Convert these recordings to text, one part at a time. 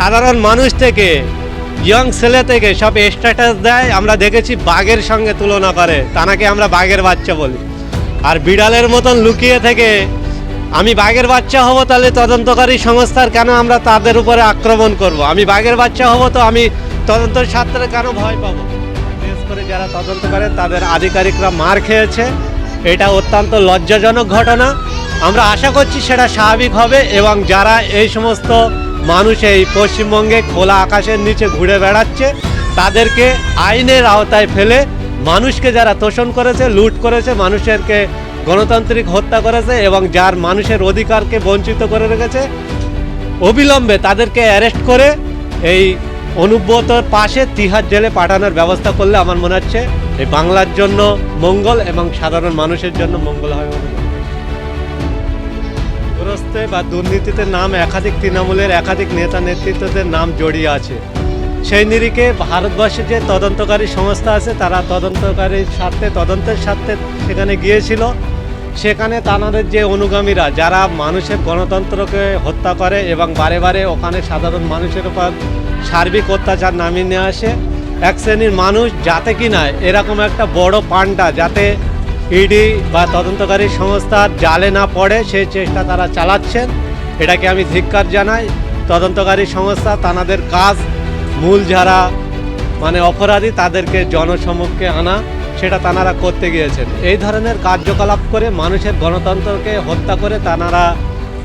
সাধারণ মানুষ থেকে ইয়ং ছেলে থেকে সব স্ট্যাটাস দেয়, আমরা দেখেছি বাঘের সঙ্গে তুলনা করে। তানাকে আমরা বাঘের বাচ্চা বলি। আর বিড়ালের মতন লুকিয়ে থেকে, আমি বাঘের বাচ্চা হব তাহলে তদন্তকারী সংস্থার কেন আমরা তাদের উপরে আক্রমণ করব? আমি বাঘের বাচ্চা হব তো আমি তদন্তের ছাত্রে কেন ভয় পাবো? বিশেষ করে যারা তদন্ত করে, তাদের আধিকারিকরা মার খেয়েছে। এটা অত্যন্ত লজ্জাজনক ঘটনা। আমরা আশা করছি সেটা স্বাভাবিক হবে এবং যারা এই সমস্ত মানুষ এই পশ্চিমবঙ্গে খোলা আকাশের নিচে ঘুরে বেড়াচ্ছে, তাদেরকে আইনের আওতায় ফেলে মানুষকে যারা তোষণ করেছে, লুট করেছে, মানুষেরকে গণতান্ত্রিক হত্যা করেছে এবং যার মানুষের অধিকারকে বঞ্চিত করে রেখেছে, অবিলম্বে তাদেরকে অ্যারেস্ট করে এই অনুব্রতর পাশে তিহার জেলে পাঠানোর ব্যবস্থা করলে আমার মনে হচ্ছে, এই বাংলার জন্য মঙ্গল এবং সাধারণ মানুষের জন্য মঙ্গল হয়। দুরস্তে বা দুর্নীতিতে নাম একাধিক তৃণমূলের, একাধিক নেতা নেতৃত্বদের নাম জড়িয়ে আছে। সেই নিরিখে ভারতবর্ষে যে তদন্তকারী সংস্থা আছে, তারা তদন্তকারীর স্বার্থে, তদন্তের স্বার্থে সেখানে গিয়েছিল। সেখানে তাদের যে অনুগামীরা, যারা মানুষের গণতন্ত্রকে হত্যা করে এবং বারে বারে ওখানে সাধারণ মানুষের উপর সার্বিক অত্যাচার নামিয়ে নিয়ে আসে, এক শ্রেণির মানুষ যাতে কি না এরকম একটা বড় পান্ডা, যাতে ইডি বা তদন্তকারী সংস্থার জালে না পড়ে সেই চেষ্টা তারা চালাচ্ছেন। এটাকে আমি ধিক্কার জানাই। তদন্তকারী সংস্থা তাদের কাজ, মূল যারা মানে অপরাধী, তাদেরকে জনসমক্ষে আনা, সেটা তানারা করতে গিয়েছেন। এই ধরনের কার্যকলাপ করে মানুষের গণতন্ত্রকে হত্যা করে তানারা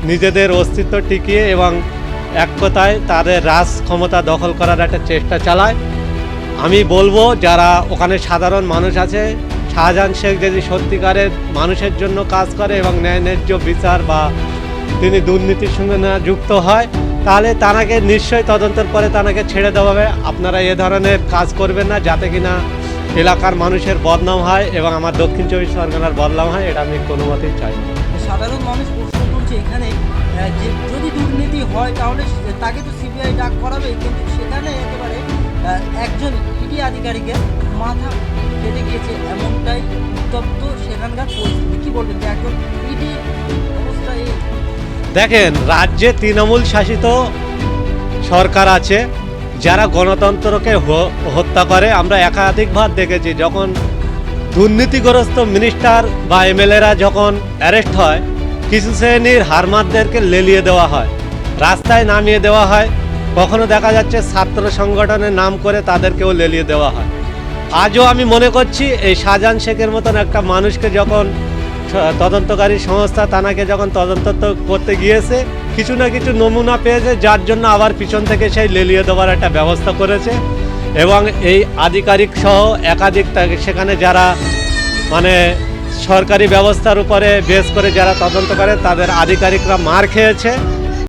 নিজেদের অস্তিত্ব টিকিয়ে এবং এক কথায় তাদের রাজ ক্ষমতা দখল করার একটা চেষ্টা চালায়। আমি বলব, যারা ওখানে সাধারণ মানুষ আছে শাহজাহান শেখ যদি সত্যিকারের মানুষের জন্য কাজ করে এবং ন্যায় ন্যায্য বিচার বা তিনি দুর্নীতির সঙ্গে না যুক্ত হয়, তাহলে তানাকে নিশ্চয়ই তদন্তের পরে তানাকে ছেড়ে দেওয়া হবে। আপনারা এ ধরনের কাজ করবেন না, যাতে কিনা এলাকার মানুষের বদনাম হয় এবং আমার দক্ষিণ চব্বিশ পরগনার বদনাম হয়, এটা আমি কোনো মতেই চাই সাধারণ মানুষ প্রশ্ন করছে এখানে যে যদি দুর্নীতি হয় তাহলে তাকে তো সিবিআই ডাক করাবে, কিন্তু সেখানে একেবারে একজন ইডি আধিকারিকের মাথা কেটে গিয়েছে, এমনটাই উত্তপ্ত সেখানকার পরিস্থিতি। কি বলবেন? যে একজন ইডি অবস্থা এই দেখেন, রাজ্যে তৃণমূল শাসিত সরকার আছে, যারা গণতন্ত্রকে হত্যা করে। আমরা একাধিকবার দেখেছি, যখন দুর্নীতিগ্রস্ত মিনিস্টার বা এমএলএরা যখন অ্যারেস্ট হয়, কিছু শ্রেণির হারমাতদেরকে লেলিয়ে দেওয়া হয়, রাস্তায় নামিয়ে দেওয়া হয়। কখনো দেখা যাচ্ছে ছাত্র সংগঠনের নাম করে তাদেরকেও লেলিয়ে দেওয়া হয়। আজও আমি মনে করছি এই শাহজাহান শেখের মতন একটা মানুষকে যখন তদন্তকারী সংস্থা তানাকে যখন তদন্ত করতে গিয়েছে, কিছু না কিছু নমুনা পেয়েছে, যার জন্য আবার পিছন থেকে সেই লেলিয়ে দেওয়ার একটা ব্যবস্থা করেছে। এবং এই আধিকারিক সহ একাধিক সেখানে যারা মানে সরকারি ব্যবস্থার উপরে বেস করে যারা তদন্ত করে, তাদের আধিকারিকরা মার খেয়েছে।